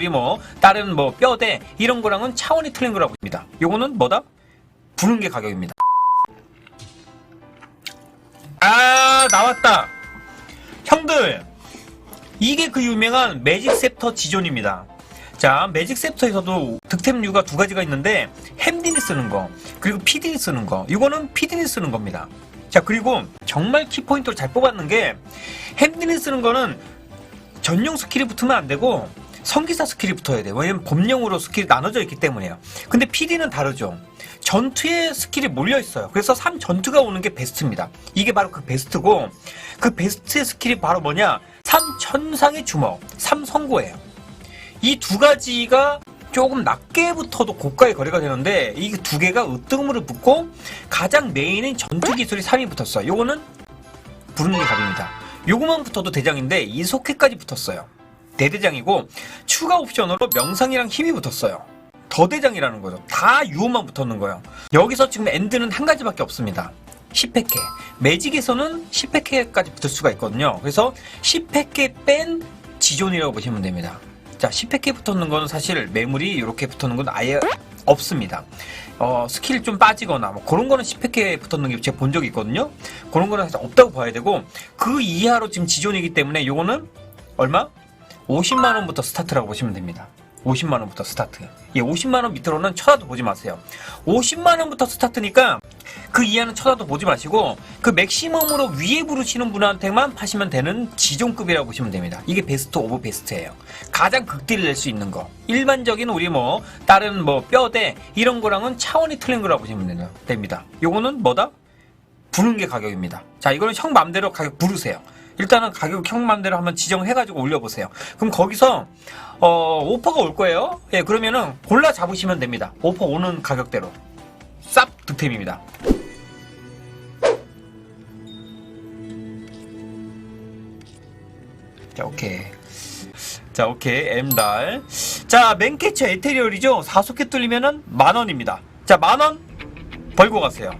우리 뭐 다른 뭐 뼈대 이런 거랑은 차원이 틀린 거라고 봅니다. 요거는 뭐다? 부는 게 가격입니다. 아 나왔다. 형들 이게 그 유명한 매직 셉터 지존입니다. 자, 매직 셉터에서도 득템류가 두 가지가 있는데 햄딘이 쓰는 거 그리고 피딘이 쓰는 거 이거는 피딘이 쓰는 겁니다. 자, 그리고 정말 키포인트를 잘 뽑았는 게 햄딘이 쓰는 거는 전용 스킬이 붙으면 안 되고 성기사 스킬이 붙어야 돼요. 왜냐면 범용으로 스킬이 나눠져 있기 때문에요. 근데 PD는 다르죠. 전투에 스킬이 몰려 있어요. 그래서 3 전투가 오는 게 베스트입니다. 이게 바로 그 베스트고 그 베스트의 스킬이 바로 뭐냐? 3 천상의 주먹, 3 선고예요. 이 두 가지가 조금 낮게 붙어도 고가의 거래가 되는데 이 두 개가 으뜸으로 붙고 가장 메인인 전투 기술이 3이 붙었어요. 요거는 부르는 게 답입니다. 요거만 붙어도 대장인데 이 속회까지 붙었어요. 대대장이고 추가 옵션으로 명상이랑 힘이 붙었어요. 더대장이라는 거죠. 다 유호만 붙었는 거예요. 여기서 지금 엔드는 한 가지밖에 없습니다. 10회 매직에서는 10회 까지 붙을 수가 있거든요. 그래서 10회 뺀 지존이라고 보시면 됩니다. 자, 10회 붙었는 거는 사실 매물이 이렇게 붙었는 건 아예 없습니다. 어, 스킬 좀 빠지거나 뭐 그런 거는 10회 붙었는 게 제가 본 적이 있거든요. 그런 거는 사실 없다고 봐야 되고 그 이하로 지금 지존이기 때문에 요거는 얼마? 50만 원부터 스타트라고 보시면 됩니다. 50만 원부터 스타트. 예, 50만 원 밑으로는 쳐다도 보지 마세요. 50만 원부터 스타트니까 그 이하는 쳐다도 보지 마시고 그 맥시멈으로 위에 부르시는 분한테만 파시면 되는 지존급이라고 보시면 됩니다. 이게 베스트 오브 베스트예요. 가장 극딜을 낼 수 있는 거. 일반적인 우리 뭐 다른 뭐 뼈대 이런 거랑은 차원이 틀린 거라고 보시면 됩니다. 요거는 뭐다? 부는 게 가격입니다. 자, 이거는 형 맘대로 가격 부르세요. 일단은 가격 형 맘대로 한번 지정해가지고 올려보세요. 그럼 거기서 어, 오퍼가 올 거예요. 예, 그러면은 골라 잡으시면 됩니다. 오퍼 오는 가격대로 쌉 득템입니다. 자, 오케이. 자, 오케이. M달. 자, 맨캐치 에테리얼이죠? 사소켓 뚫리면은 만 원입니다. 자, 만원 벌고 가세요.